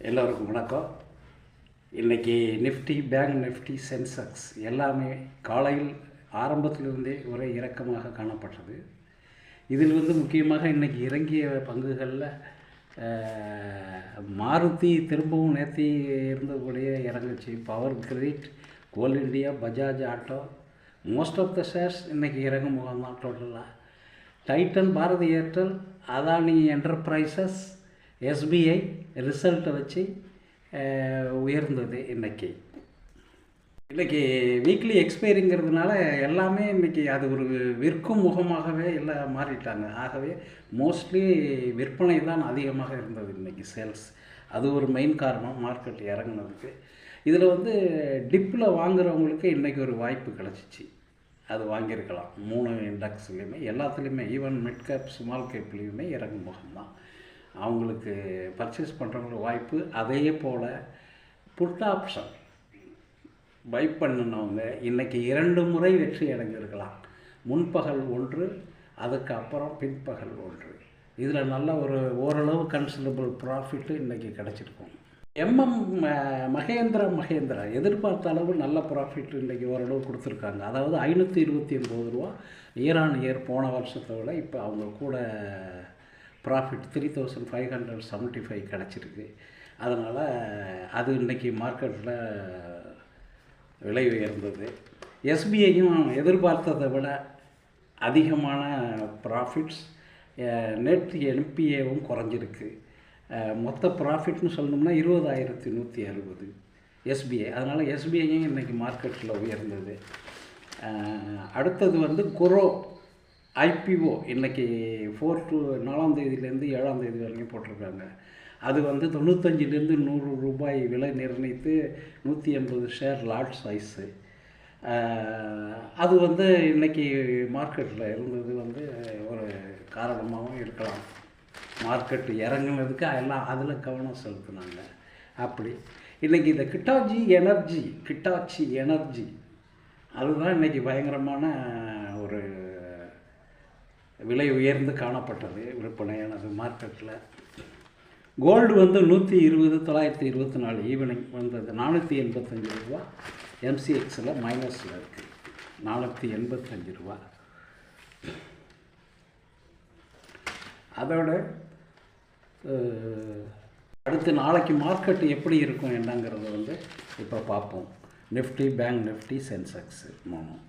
எல்லோருக்கும் வணக்கம். இன்றைக்கி நிஃப்டி பேங்க் நிஃப்டி சென்செக்ஸ் எல்லாமே காலையில் ஆரம்பத்திலிருந்தே ஒரே இறக்கமாக காணப்பட்டது. இதில் வந்து முக்கியமாக இன்றைக்கி இறங்கிய பங்குகளில் மாருதி திரும்பவும் நேற்று இருந்தக்கூடிய இறங்குச்சு. Power credit coal India Bajaj auto most of the shares இன்றைக்கி இறங்கும் முகம் தான் டோட்டலாக Titan Bharti Airtel Adani enterprises SBI ரிசல்ட்டை வச்சு உயர்ந்தது இன்றைக்கி இன்றைக்கி வீக்லி எக்ஸ்பைரிங்கிறதுனால எல்லாமே இன்றைக்கி அது ஒரு விற்கும் முகமாகவே எல்லாம் மாறிட்டாங்க. ஆகவே மோஸ்ட்லி விற்பனை தான் அதிகமாக இருந்தது இன்றைக்கி சேல்ஸ் அது ஒரு மெயின் காரணம் மார்க்கெட் இறங்குனதுக்கு. இதில் வந்து டிப்பில் வாங்குறவங்களுக்கு இன்றைக்கி ஒரு வாய்ப்பு கிடச்சிச்சு. அது வாங்கியிருக்கலாம். மூணு இண்டெக்ஸ்லேயுமே எல்லாத்துலேயுமே ஈவன் மிட் கேப் ஸ்மால் கேப்லேயுமே இறங்கும் முகம்தான் அவங்களுக்கு பர்ச்சேஸ் பண்ணுறவங்களுக்கு வாய்ப்பு அதே போல் புட் ஆப்ஷன் பை பண்ணினவங்க இன்றைக்கி இரண்டு முறை வெற்றி அடைஞ்சிருக்கலாம். முன்பகல் ஒன்று அதுக்கு அப்புறம் பின்பகல் ஒன்று. இதில் நல்ல ஒரு ஓரளவு கன்சிடபிள் ப்ராஃபிட்டு இன்றைக்கி கிடச்சிருக்கும். எம்எம் மகேந்திர மகேந்திரா எதிர்பார்த்த அளவு நல்ல ப்ராஃபிட் இன்றைக்கி ஓரளவு கொடுத்துருக்காங்க. அதாவது ஐநூற்றி இருபத்தி ஒம்பது ரூபா இயர் ஆன் இயர் போன வருஷத்தை விட இப்போ அவங்க கூட profit three thousand five hundred seventy five கிடச்சிருக்கு. அதனால் அது இன்றைக்கி மார்க்கெட்டில் விலை உயர்ந்தது. எஸ்பிஐயும் எதிர்பார்த்ததை விட அதிகமான ப்ராஃபிட்ஸ் நெட் என்பிஏவும் குறைஞ்சிருக்கு. மொத்த ப்ராஃபிட்னு சொல்லணும்னா இருபதாயிரத்தி நூற்றி அறுபது எஸ்பிஐ அதனால் எஸ்பிஐயும் இன்றைக்கி மார்க்கெட்டில் உயர்ந்தது. அடுத்தது வந்து குரோ. ஐபிஓ இன்றைக்கி ஃபோர் டு நாலாம் தேதியிலேருந்து ஏழாம் தேதி வரைக்கும் போட்டிருக்காங்க. அது வந்து தொண்ணூத்தஞ்சிலேருந்து நூறு ரூபாய் விலை நிர்ணயித்து நூற்றி எண்பது ஷேர் லார்ஜ் சைஸு அது வந்து இன்றைக்கி மார்க்கெட்டில் இருந்தது வந்து ஒரு காரணமாகவும் இருக்கலாம். மார்க்கெட் இறங்குனதுக்கு எல்லாம் அதில் கவனம் செலுத்தினாங்க. அப்படி. இன்றைக்கி இந்த கிட்டாச்சி எனர்ஜி கிட்டாச்சி எனர்ஜி அதுதான் இன்றைக்கி பயங்கரமான ஒரு விலை உயர்ந்து காணப்பட்டது. விற்பனையானது மார்க்கெட்டில் கோல்டு வந்து நூற்றி இருபது தொள்ளாயிரத்தி இருபத்தி நாலு ஈவினிங் வந்தது. நானூற்றி எண்பத்தஞ்சு ரூபா. எம்சிஎக்ஸில் மைனஸில் இருக்குது நானூற்றி எண்பத்தஞ்சு ரூபா. அதோட அடுத்து நாளைக்கு மார்க்கெட் எப்படி இருக்கும் என்னங்கிறத வந்து இப்போ பார்ப்போம். நிஃப்டி பேங்க் நிஃப்டி சென்செக்ஸு மூணும்